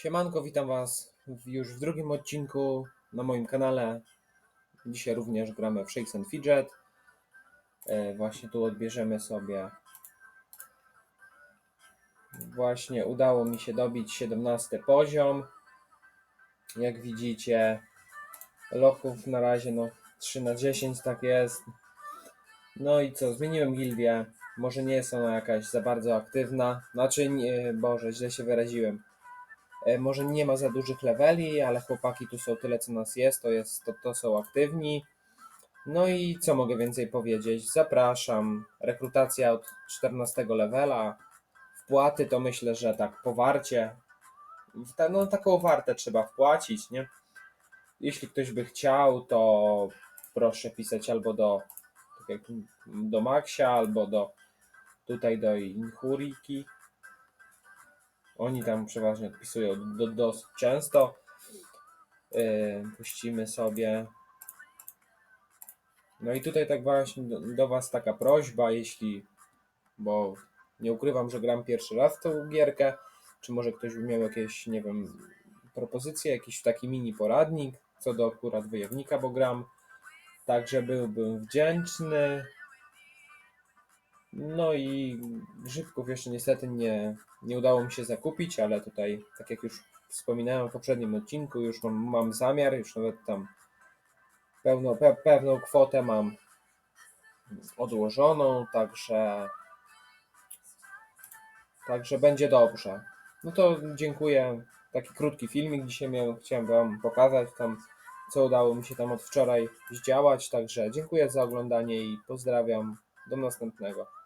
Siemanko, witam Was już w drugim odcinku na moim kanale. Dzisiaj również gramy w Shakes and Fidget. E, właśnie tu odbierzemy sobie. Właśnie udało mi się dobić 17 poziom. Jak widzicie, lochów na razie no 3 na 10 tak jest. No i co, zmieniłem gildię. Może nie jest ona jakaś za bardzo aktywna. Znaczy, nie, Boże, źle się wyraziłem. E, Może nie ma za dużych leveli, ale chłopaki tu są tyle, co nas jest, to, jest, to, to są aktywni. No i co mogę więcej powiedzieć? Zapraszam. Rekrutacja od 14 levela. Wpłaty to myślę, że tak powarcie. No taką wartę trzeba wpłacić, nie? Jeśli ktoś by chciał, to proszę pisać albo do, tak jak do Maxia, albo do tutaj do Inhuriki. Oni tam przeważnie odpisują do, dosyć często. Yy, puścimy sobie. No i tutaj tak właśnie do, do Was taka prośba, jeśli, bo nie ukrywam, że gram pierwszy raz w tą gierkę, czy może ktoś by miał jakieś, nie wiem, propozycje, jakiś taki mini poradnik co do akurat wojownika, bo gram. Także byłbym wdzięczny. No i grzybków jeszcze niestety nie, nie udało mi się zakupić, ale tutaj, tak jak już wspominałem w poprzednim odcinku, już mam, mam zamiar, już nawet tam pełno, pe, pewną kwotę mam odłożoną, także także będzie dobrze. No to dziękuję. Taki krótki filmik dzisiaj miałem, chciałem Wam pokazać tam, co udało mi się tam od wczoraj zdziałać, także dziękuję za oglądanie i pozdrawiam. Do następnego.